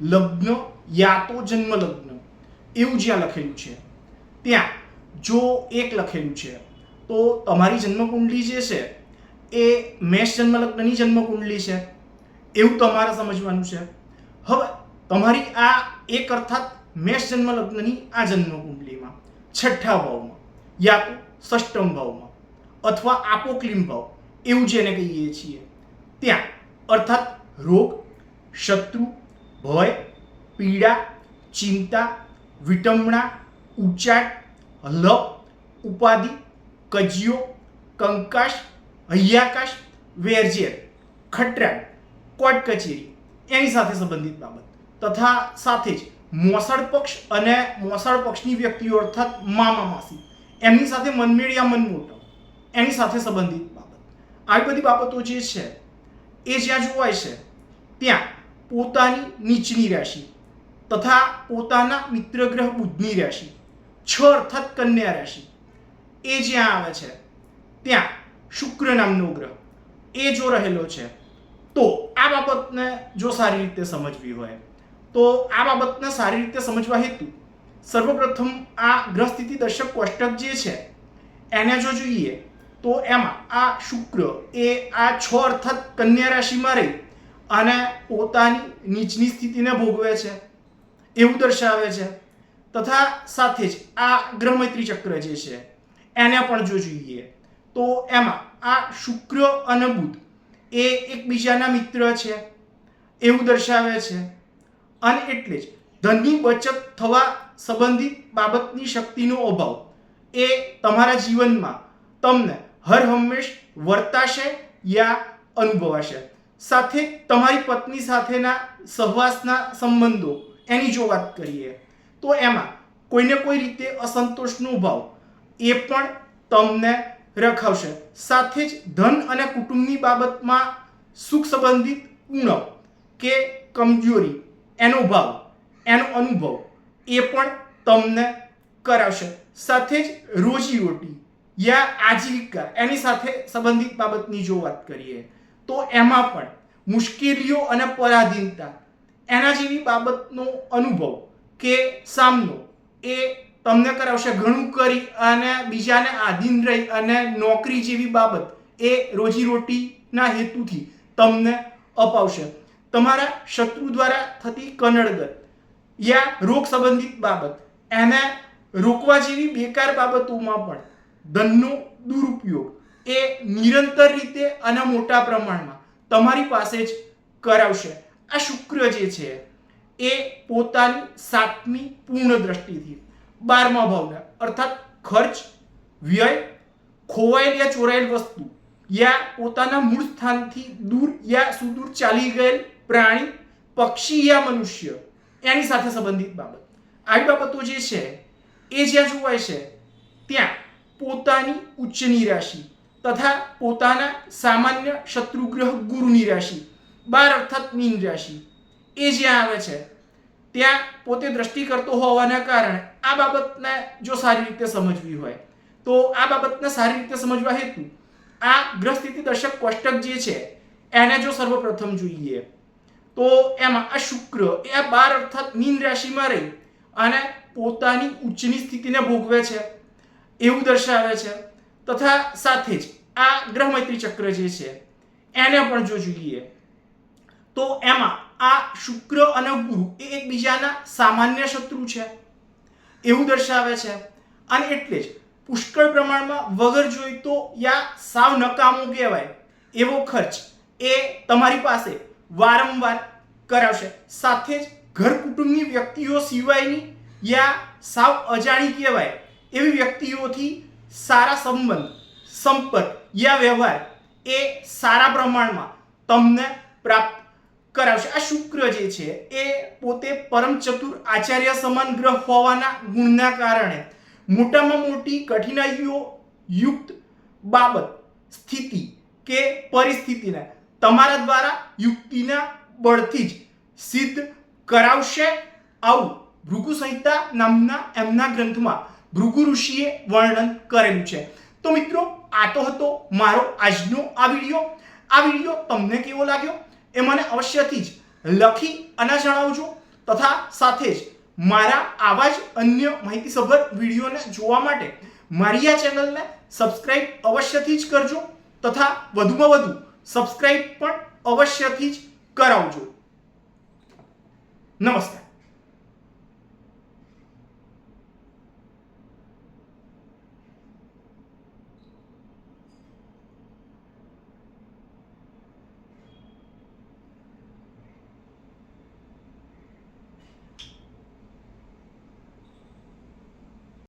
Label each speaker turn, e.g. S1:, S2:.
S1: લગ્ન યા તો જન્મ લગ્ન એવું જ્યાં લખેલું છે. ત્યાં જો એક લખેલું છે, તો તમારી જન્મકુંડલી જે છે, એ મેષ જન્મ લગ્નની જન્મ છે. એવું તમારે સમજવાનું છે. હવે તમારી આ એક અર્થાત મેષ જન્મ લગ્નની આ જન્મકુંડલીમાં, છઠ્ઠા ભાવમાં યા તો ષષ્ટમ ભાવમાં અથવા આપોક્લિમ ભાવ, એવું જેને કહીએ છીએ. ત્યાં અર્થાત રોગ, શત્રુ ભય, પીડા, ચિંતા, વિટમણા, ઉચાટ લપ ઉપાધિ, કજિયો કંકાશ હૈયાકાશ, વેરઝેર ખટરાટ કોર્ટ કચેરી, એની સાથે સંબંધિત બાબત. તથા સાથે જ મોસાળ પક્ષ અને મોસાળ પક્ષની વ્યક્તિઓ અર્થાત મામા માસી. એમની સાથે મનમેળિયા મનમોટો. એની સાથે સંબંધિત બાબત. આવી બધી બાબતો જે છે, એ જ્યાં જોવાય છે, ત્યાં પોતાની નીચની રાશિ તથા પોતાના મિત્રગ્રહ બુધની રાશિ, છ અર્થાત કન્યા રાશિ. એ જ્યાં આવે છે, ત્યાં શુક્ર નામનો ગ્રહ, એ જો રહેલો છે, તો આ બાબતને જો સારી રીતે સમજવી હોય, તો આ બાબતને સારી રીતે સમજવા હેતુ સર્વપ્રથમ આ ગ્રહ સ્થિતિ દર્શક કોષ્ટક જે છે, એને જો જોઈએ, તો એમાં આ શુક્ર એ આ છ અર્થાત કન્યા રાશિમાં રહી અને પોતાની નીચની સ્થિતિને ભોગવે છે. એવું દર્શાવે છે. તથા સાથે જ આ ગ્રહ મૈત્રી ચક્ર જે છે, એને પણ જો જોઈએ, તો એમાં આ શુક્ર અને બુધ એ એકબીજાના મિત્ર છે. એવું દર્શાવે છે. અને એટલે જ ધનની બચત થવા સંબંધિત બાબતની શક્તિનો અભાવ એ તમારા જીવનમાં તમને હર હંમેશ વર્તાશે યા અનુભવાશે. સાથે તમારી પત્ની સાથેના સહવાસના સંબંધો, એની જો વાત કરીએ, તો એમાં કોઈને કોઈ રીતે અસંતોષનો ભાવ, એ પણ તમને રખાવશે. સાથે જ ધન અને કુટુંબની બાબતમાં સુખ સંબંધિત ઉણપ કે કમજોરી, એનો ભાવ, એનો અનુભવ, એ પણ તમને કરાવશે. સાથે જ રોજી રોટી યા આજીવિકા, એની સાથે સંબંધિત બાબતની જો વાત કરીએ તો એમાં પણ મુશ્કેલીઓ અને પરાધીનતા એના જેવી બાબતનો અનુભવ કે સામનો એ તમને કરાવશે ઘણું કરી અને બીજાને આધીન રહી અને નોકરી જેવી બાબત એ રોજીરોટીના હેતુથી તમને અપાવશે. તમારા શત્રુ દ્વારા થતી કનડગત યા રોગ સંબંધિત બાબત એને રોકવા જેવી બેકાર બાબતોમાં પણ ધનનો દુરુપયોગ એ નિરંતર રીતે અને મોટા પ્રમાણમાં તમારી પાસે જ કરાવશે. આ શુક્ર જે છે, એ પોતાની સાતમી પૂર્ણ દ્રષ્ટિથી બારમા ભાવના, અર્થાત ખર્ચ, વ્યય, ખોવાયેલ યા ચોરાયેલ વસ્તુ, યા પોતાના મૂળ સ્થાનથી દૂર યા સુદૂર ચાલી ગયેલ પ્રાણી, પક્ષી યા મનુષ્ય, એની સાથે સંબંધિત બાબત. આવી બાબતો જે છે, એ જ્યાં જોવાય છે, ત્યાં પોતાની ઉચ્ચની રાશિ તથા પોતાના સામાન્ય શત્રુગ્રહ ગુરુની રાશિ, બાર અર્થાત મીન રાશિ. એ જ્યાં આવે છે, ત્યાં પોતે દ્રષ્ટિ કરતો હોવાના કારણે આ બાબતને જો સારી રીતે સમજવી હોય, તો આ બાબતને સારી રીતે સમજવા હેતુ, આ ગ્રહસ્થિતિ દર્શક કોષ્ટક જે છે, એને જો સર્વપ્રથમ જોઈએ, તો એમાં આ શુક્ર એ આ બાર અર્થાત મીન રાશિમાં રહી અને પોતાની ઉચ્ચની સ્થિતિને ભોગવે છે. એવું દર્શાવે છે તથા સાથે જ આ ગ્રહ મૈત્રી ચક્ર જે છે, એને પણ જો જોઈએ, તો એમાં આ શુક્ર અને ગુરુ એ એકબીજાના સામાન્ય શત્રુ છે. એવું દર્શાવે છે. અને એટલે જ પુષ્કળ પ્રમાણમાં વગર જોઈ તો યા સાવ નકામો કહેવાય એવો ખર્ચ એ તમારી પાસે વારંવાર કરાવશે. સાથે જ ઘર કુટુંબની વ્યક્તિઓ સિવાયની યા સાવ અજાણી કહેવાય એવી વ્યક્તિઓથી સારા સંબંધ, સંપર્ક, યા વ્યવહાર, એ સારા પ્રમાણમાં તમને પ્રાપ્ત કરાવશે. આ શુક્ર જે છે, એ પોતે પરમ ચતુર આચાર્ય સમાન ગ્રહ હોવાના ગુણના કારણે મોટામાં મોટી કઠિનાઈઓ યુક્ત બાબત, સ્થિતિ કે પરિસ્થિતિને તમારા દ્વારા યુક્તિના બળથી જ સિદ્ધ કરાવશે. આવું ભૃગુ સંહિતા નામના એમના ગ્રંથમાં ભૃગુ ઋષિએ વર્ણન કરેલું છે. તો મિત્રો, આ તો હતો મારો આજનો આ વીડિયો. આ વીડિયો તમને કેવો લાગ્યો એ મને અવશ્યથી જ લખી અને જણાવજો તથા સાથે જ મારા આવા જ અન્ય માહિતીસભર વિડીયોને જોવા માટે મારી આ ચેનલને સબસ્ક્રાઇબ અવશ્યથી જ કરજો તથા વધુમાં વધુ સબસ્ક્રાઇબ પણ અવશ્યથી જ કરાવજો. નમસ્કાર.